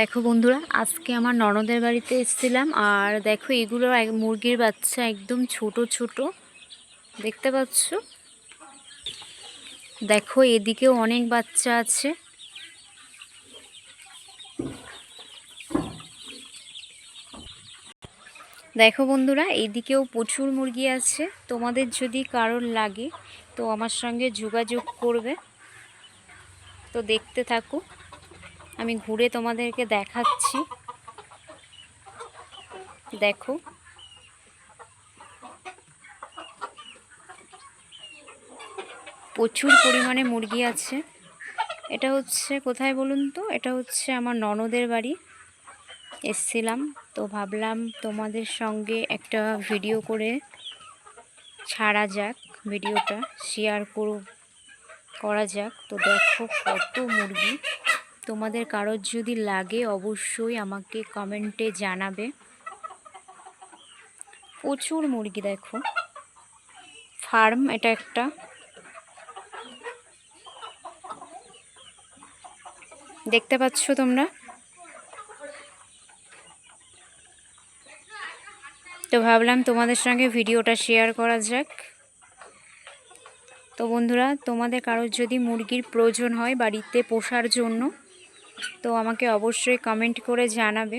দেখো বন্ধুরা, আজকে আমার ননদের বাড়িতে এসেছিলাম, আর দেখো এগুলো মুরগির বাচ্চা একদম ছোট ছোট। দেখতে পাচ্ছ? দেখো এদিকেও অনেক বাচ্চা আছে। দেখো বন্ধুরা এইদিকেও প্রচুর মুরগি আছে। তোমাদের যদি কারোর লাগে, তো আমার সঙ্গে যোগাযোগ করবে। তো দেখতে থাকো। আমি ঘুরে তোমাদেরকে দেখাচ্ছি। দেখো। প্রচুর পরিমাণে মুরগি আছে। এটা হচ্ছে, কোথায় বলুন তো? এটা হচ্ছে আমার ননদের বাড়ি। এসছিলাম তো ভাবলাম তোমাদের সঙ্গে একটা ভিডিও করে ছাড়া যাক, ভিডিওটা শেয়ার করো করা যাক। তো দেখো কত মুরগি। তোমাদের কারোর যদি লাগে, অবশ্যই আমাকে কমেন্টে জানাবে। প্রচুর মুরগি দেখো। ফার্ম, এটা একটা। দেখতে পাচ্ছ তোমরা? তো ভাবলাম তোমাদের সঙ্গে ভিডিওটা শেয়ার করা যাক। তো বন্ধুরা, তোমাদের কারোর যদি মুরগির প্রয়োজন হয় বাড়িতে পোষার জন্য তো আমাকে অবশ্যই কমেন্ট করে জানাবে।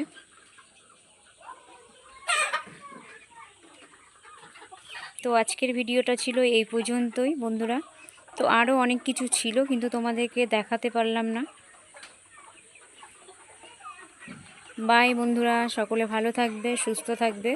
তো আজকের ভিডিওটা ছিল এই পর্যন্তই বন্ধুরা। তো আরও অনেক কিছু ছিল, কিন্তু তোমাদেরকে দেখাতে পারলাম না। বাই বন্ধুরা, সকলে ভালো থাকবে, সুস্থ থাকবে।